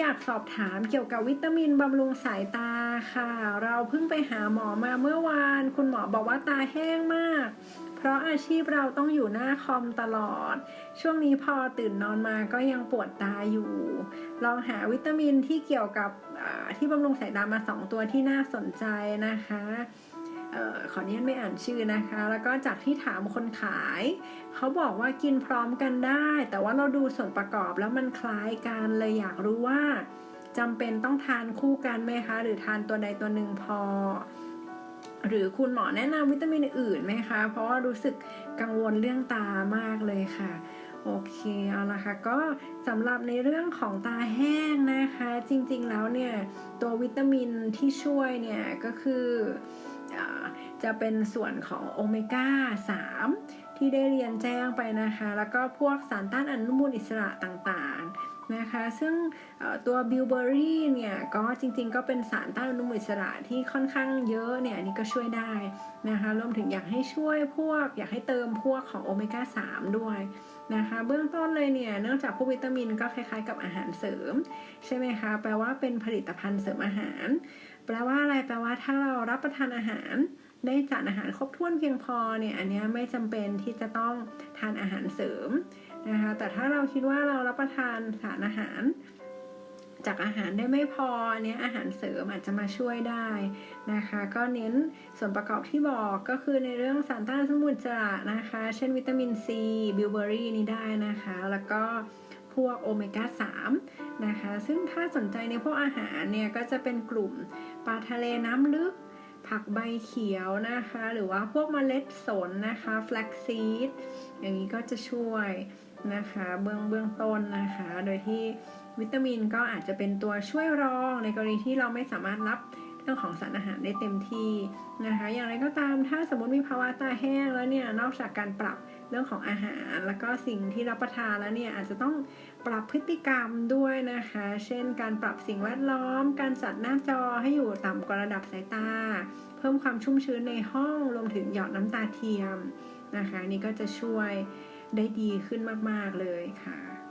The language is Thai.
อยากสอบถามเกี่ยวกับวิตามินบำรุงสายตาค่ะ เราเพิ่งไปหาหมอมาเมื่อวาน คุณหมอบอกว่าตาแห้งมาก เพราะอาชีพเราต้องอยู่หน้าคอมตลอด ช่วงนี้พอตื่นนอนมาก็ยังปวดตาอยู่ ลองหาวิตามินที่เกี่ยวกับที่บำรุงสายตามา2ตัวที่น่าสนใจนะคะ ขออนุญาตไม่อ่านชื่อนะคะ แล้วก็จากที่ถามคนขาย เขาบอกว่ากินพร้อมกันได้ แต่ว่าเราดูส่วนประกอบแล้วมันคล้ายกันเลยอยากรู้ว่าจำเป็นต้องทานคู่กันไหมคะ หรือทานตัวใดตัวหนึ่งพอ หรือคุณหมอแนะนำวิตามินอื่นไหมคะ เพราะว่ารู้สึกกังวลเรื่องตามากเลยค่ะ โอเคเอาละค่ะก็สำหรับในเรื่องของตาแห้งนะคะ จริงๆแล้วเนี่ยตัววิตามินที่ช่วยเนี่ยก็คือจะเป็นส่วนของโอเมก้า 3 ที่ได้เรียนแจ้งไปนะคะ แล้วก็พวกสารต้านอนุมูลอิสระต่างๆ นะคะ ซึ่งตัวบิวเบอรี่เนี่ยก็จริงๆ ก็เป็นสารต้านอนุมูลอิสระที่ค่อนข้างเยอะเนี่ยนนี้ก็ช่วยได้นะคะรวมถึงอยากให้ช่วยพวก อยากให้เติมพวกของโอเมก้า 3 ด้วยนะคะเบื้องต้นเลยเนี่ยเนื่องจากพวกวิตามินก็คล้ายๆ กับอาหารเสริม ใช่ไหมคะ แปลว่าเป็นผลิตภัณฑ์เสริมอาหาร แปลว่าอะไรแปลว่าถ้าเรารับประทานอาหาร ได้สารอาหารครบถ้วนเพียงพอเนี่ยอันนี้ไม่จำเป็นที่จะต้องทานอาหารเสริมนะคะแต่ถ้าเราคิดว่าเรารับประทานสารอาหาร จากอาหารได้ไม่พอเนี้ยอาหารเสริมอาจจะมาช่วยได้นะคะ ก็เน้นส่วนประกอบที่บอกก็คือในเรื่องสารต้านอนุมูลอิสระนะคะ เช่นวิตามินซีบิวเบอรี่นี้ได้นะคะ แล้วก็พวกโอเมก้า3นะคะ ซึ่งถ้าสนใจในพวกอาหารเนี่ยก็จะเป็นกลุ่มปลาทะเลน้ำลึก ผักใบเขียวนะคะ หรือว่าพวกเมล็ดสนนะคะแฟลกซีดอย่างนี้ก็จะช่วยนะคะเบื้องเบื้องต้นนะคะ โดยที่วิตามินก็อาจจะเป็นตัวช่วยรองในกรณีที่เราไม่สามารถรับ เรื่องของสารอาหารได้เต็มที่นะคะ อย่างไรก็ตามถ้าสมมติมีภาวะตาแห้งแล้วเนี่ยนอกจากการปรับเรื่องของอาหาร แล้วก็สิ่งที่รับประทานแล้วเนี่ยอาจจะต้องปรับพฤติกรรมด้วยนะคะ เช่น การปรับสิ่งแวดล้อม การจัดหน้าจอให้อยู่ต่ำกว่าระดับสายตา เพิ่มความชุ่มชื้นในห้องรวมถึงหยอดน้ำตาเทียมนะคะ นี่ก็จะช่วยได้ดีขึ้นมาก ๆ เลยค่ะ